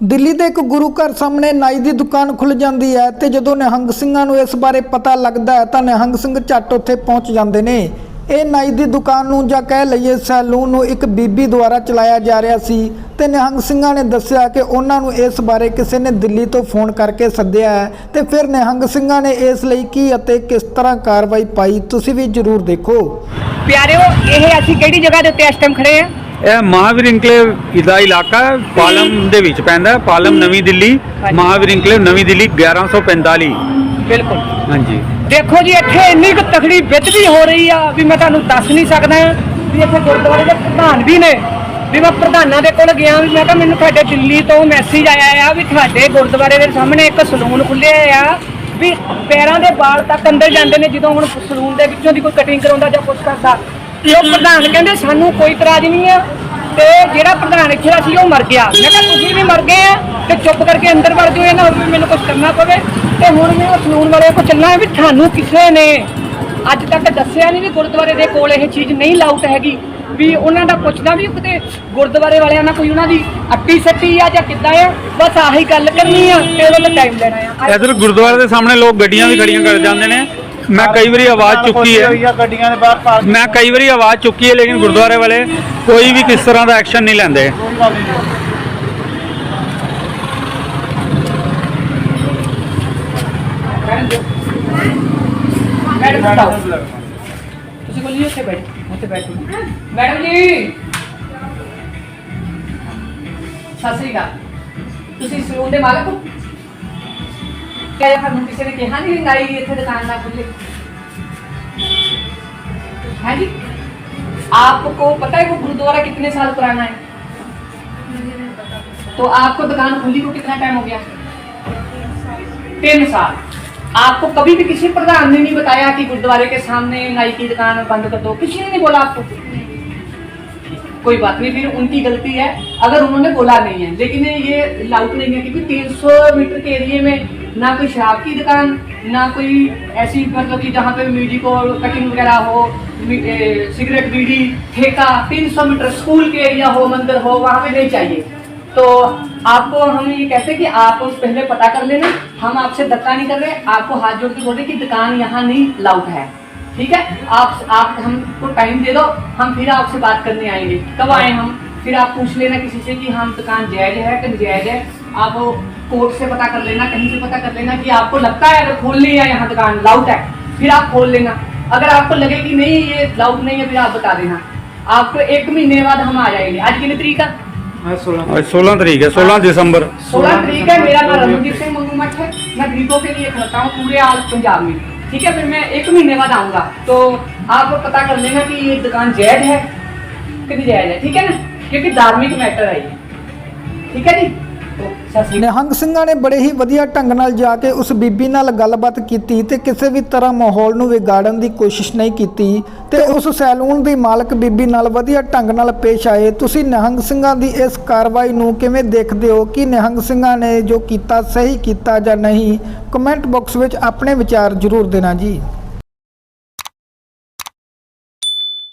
ਦਿੱਲੀ ਦੇ ਇੱਕ ਗੁਰੂ ਘਰ ਸਾਹਮਣੇ ਨਾਈ ਦੀ ਦੁਕਾਨ ਖੁੱਲ ਜਾਂਦੀ ਹੈ ਤੇ ਜਦੋਂ ਨਿਹੰਗ ਸਿੰਘਾਂ ਨੂੰ ਇਸ ਬਾਰੇ ਪਤਾ ਲੱਗਦਾ ਹੈ ਤਾਂ ਨਿਹੰਗ ਸਿੰਘ ਝੱਟ ਉੱਥੇ ਪਹੁੰਚ ਜਾਂਦੇ ਨੇ। ਇਹ ਨਾਈ ਦੀ ਦੁਕਾਨ ਨੂੰ ਜਾਂ ਕਹਿ ਲਈਏ ਸੈਲੂਨ ਨੂੰ ਇੱਕ ਬੀਬੀ ਦੁਆਰਾ ਚਲਾਇਆ ਜਾ ਰਿਹਾ ਸੀ ਤੇ ਨਿਹੰਗ ਸਿੰਘਾਂ ਨੇ ਦੱਸਿਆ ਕਿ ਉਹਨਾਂ ਨੂੰ ਇਸ ਬਾਰੇ ਕਿਸੇ ਨੇ ਦਿੱਲੀ ਤੋਂ ਫੋਨ ਕਰਕੇ ਸੱਦਿਆ ਹੈ ਤੇ ਫਿਰ ਨਿਹੰਗ ਸਿੰਘਾਂ ਨੇ ਇਸ ਲਈ ਕੀ ਅਤੇ ਕਿਸ ਤਰ੍ਹਾਂ ਕਾਰਵਾਈ ਪਾਈ, ਤੁਸੀਂ ਵੀ ਜ਼ਰੂਰ ਦੇਖੋ। ਪਿਆਰਿਓ, ਇਹ ਅਸੀਂ ਕਿਹੜੀ ਜਗ੍ਹਾ ਦੇ ਉੱਤੇ ਇਸ ਟਾਈਮ ਖੜੇ ਆ ਇਹ ਮਹਾਵੀਰ ਇਨਕਲੇਵ ਦਾ ਇਲਾਕਾ ਪਾਲਮ ਦੇ ਵਿੱਚ ਪੈਂਦਾ ਹੈ, ਪਾਲਮ ਨਵੀਂ ਦਿੱਲੀ। ਮਹਾਵੀਰ ਇਨਕਲੇਵ ਨਵੀਂ ਦਿੱਲੀ 1145 ਬਿਲਕੁਲ। ਹਾਂਜੀ। ਦੇਖੋ ਜੀ ਇੱਥੇ ਇੰਨੀ ਕੁ ਤਕੜੀ ਬੇਦਬੀ ਹੋ ਰਹੀ ਆ ਵੀ ਮੈਂ ਤੁਹਾਨੂੰ ਦੱਸ ਨਹੀਂ ਸਕਦਾ ਵੀ ਇੱਥੇ ਗੁਰਦੁਆਰੇ ਦੇ ਪ੍ਰਧਾਨ ਵੀ ਨੇ ਵੀ ਮੈਂ ਪ੍ਰਧਾਨਾਂ ਦੇ ਕੋਲ ਗਿਆ ਵੀ ਮੈਂ ਕਿਹਾ ਮੈਨੂੰ ਤੁਹਾਡੇ ਦਿੱਲੀ ਤੋਂ ਮੈਸੇਜ ਆਇਆ ਆ ਵੀ ਤੁਹਾਡੇ ਗੁਰਦੁਆਰੇ ਦੇ ਸਾਹਮਣੇ ਇੱਕ ਸਲੂਨ ਖੁੱਲਿਆ ਆ ਵੀ ਪੈਰਾਂ ਦੇ ਵਾਲ ਤੱਕ ਅੰਦਰ ਜਾਂਦੇ ਨੇ ਜਦੋਂ ਹੁਣ ਸਲੂਨ ਦੇ ਵਿੱਚੋਂ ਦੀ ਕੋਈ ਕਟਿੰਗ ਕਰਾਉਂਦਾ ਜਾਂ ਕੁਝ ਕਰਦਾ ਤੇ ਉਹ ਪ੍ਰਧਾਨ ਕਹਿੰਦੇ ਸਾਨੂੰ ਕੋਈ ਇਤਰਾਜ਼ ਨਹੀਂ ਆ ਤੇ ਜਿਹੜਾ ਪ੍ਰਧਾਨ ਇੱਥੇ ਦਾ ਸੀ, ਉਹ ਮਰ ਗਿਆ। ਮੈਂ ਕਿਹਾ, ਤੁਸੀਂ ਵੀ ਮਰ ਗਏ ਆ ਤੇ ਚੁੱਪ ਕਰਕੇ ਅੰਦਰ ਵੜ ਜਾਓ ਇਹ ਵੀ ਮੈਨੂੰ ਕੁਝ ਕਰਨਾ ਪਵੇ। ਤੇ ਹੁਣ ਮੈਂ ਸਲੂਨ ਵਾਲੇ ਕੋਲ ਚੱਲਣਾ ਵੀ ਤੁਹਾਨੂੰ ਕਿਸੇ ਨੇ ਅੱਜ ਤੱਕ ਦੱਸਿਆ ਨਹੀਂ ਵੀ ਗੁਰਦੁਆਰੇ ਦੇ ਕੋਲ ਇਹ ਚੀਜ਼ ਨਹੀਂ ਲਾਊਟ ਹੈਗੀ। ਵੀ ਉਹਨਾਂ ਦਾ ਪੁੱਛਦਾ ਵੀ ਕਿਤੇ ਗੁਰਦੁਆਰੇ ਵਾਲਿਆਂ ਨਾਲ ਕੋਈ ਉਹਨਾਂ ਦੀ ਅੱਟੀ ਸੱਟੀ ਆ ਜਾਂ ਕਿੱਦਾਂ ਆ, ਬਸ ਆਹੀ ਗੱਲ ਕਰਨੀ ਆ ਤੇ ਉਹਦੇ ਲਈ ਟਾਈਮ ਲੈਣਾ ਆ। ਇਧਰ ਗੁਰਦੁਆਰੇ ਦੇ ਸਾਹਮਣੇ ਲੋਕ ਗੱਡੀਆਂ ਵੀ ਖੜੀਆਂ ਕਰ ਜਾਂਦੇ ਨੇ। ਮੈਂ ਕਈ ਵਾਰੀ ਆਵਾਜ਼ ਚੁੱਕੀ ਹੈ। ਹੋਈ ਆ ਗੱਡੀਆਂ ਦੇ ਬਾਹਰ ਪਾਰਕ ਮੈਂ ਕਈ ਵਾਰੀ ਆਵਾਜ਼ ਚੁੱਕੀ ਹੈ ਲੇਕਿਨ ਗੁਰਦੁਆਰੇ ਵਾਲੇ ਕੋਈ ਵੀ ਕਿਸ ਤਰ੍ਹਾਂ ਦਾ ਐਕਸ਼ਨ ਨਹੀਂ ਲੈਂਦੇ। ਕੋਈ ਗੱਲ ਨਹੀਂ ਮੈਡਮ ਬਤਾਓ ਤੁਸੀਂ ਬੋਲਿਓ ਉੱਥੇ ਬੈਠ ਉੱਥੇ ਬੈਠੋ ਮੈਡਮ ਜੀ! ਸਤਿ ਸ੍ਰੀ ਅਕਾਲ। ਤੁਸੀਂ ਸਲੂਨ ਦੇ ਮਾਲਕ ਹੋ? क्या या मुंटीसरी के हाँ नहीं गाई इथे दुकान ना खुले। हाँ जी? आपको पता है वो गुरुद्वारा कितने साल पुराना है? तो आपको दुकान खुली को कितना टाइम हो गया? तीन साल। आपको कभी भी किसी प्रधान ने नहीं बताया कि गुरुद्वारे के सामने नाई की दुकान बंद कर दो? किसी ने नहीं बोला आपको? कोई बात नहीं, फिर उनकी गलती है। अगर उन्होंने बोला नहीं है, लेकिन ये लाउट नहीं है, क्योंकि 300 मीटर के एरिए में ना कोई शराब की दुकान, ना कोई ऐसी मतलब कि जहाँ पे म्यूज़िक और कटिंग वगैरह हो सिगरेट बीड़ी, ठेका 300 मीटर स्कूल के एरिया हो, मंदिर हो, वहाँ पे नहीं चाहिए। तो आपको हम ये कहते कि आप पहले पता कर लेना, हम आपसे धक्का नहीं कर रहे, आपको हाथ जोड़ के बोल कि दुकान यहाँ नहीं लाउट है। ठीक है? आप आप हमको टाइम दे दो, हम फिर आपसे बात करने आएँगे। कब आए हम? फिर आप पूछ लेना किसी से कि हम दुकान जायज़ है कि जायज़ है। आप कोर्ट से पता कर लेना कहीं से पता कर लेना कि आपको लगता है अगर खोल है यहाँ दुकान लाउट है। फिर आप खोल लेना। अगर आपको लगे कि नहीं ये लाउट नहीं है फिर आप बता देना। आपको एक महीने बाद हम आ जाएँगे। आज कितनी तरीक है? सोलह तरीक है सोलह दिसंबर। सोलह तरीक है मेरा नाम रमनदीप सिंह मठ है। मैं गरीबों के लिए करता हूँ पूरे आज पंजाब में। ठीक है फिर मैं एक महीने बाद आऊँगा। तो आप पता कर लेना कि ये दुकान जैद है कि नहीं जैद है। ठीक है ना? ਕਿਉਂਕਿ ਧਾਰਮਿਕ ਮੈਟਰ ਹੈ ਠੀਕ ਹੈ ਜੀ? ਨਿਹੰਗ ਸਿੰਘਾਂ ਨੇ ਬੜੇ ਹੀ ਵਧੀਆ ਢੰਗ ਨਾਲ ਜਾ ਕੇ ਉਸ ਬੀਬੀ ਨਾਲ ਗੱਲਬਾਤ ਕੀਤੀ ਤੇ ਕਿਸੇ ਵੀ ਤਰ੍ਹਾਂ ਮਾਹੌਲ ਨੂੰ ਵਿਗਾੜਨ ਦੀ ਕੋਸ਼ਿਸ਼ ਨਹੀਂ ਕੀਤੀ ਤੇ ਉਸ ਸੈਲੂਨ ਦੀ ਮਾਲਕ ਬੀਬੀ ਨਾਲ ਵਧੀਆ ਢੰਗ ਨਾਲ ਪੇਸ਼ ਆਏ। ਤੁਸੀਂ ਨਿਹੰਗ ਸਿੰਘਾਂ ਦੀ ਇਸ ਕਾਰਵਾਈ ਨੂੰ ਕਿਵੇਂ ਦੇਖਦੇ ਹੋ? ਕਿ ਨਿਹੰਗ ਸਿੰਘਾਂ ਨੇ ਜੋ ਕੀਤਾ ਸਹੀ ਕੀਤਾ ਜਾਂ ਨਹੀਂ? ਕਮੈਂਟ ਬਾਕਸ ਵਿੱਚ ਆਪਣੇ ਵਿਚਾਰ ਜ਼ਰੂਰ ਦੇਣਾ ਜੀ।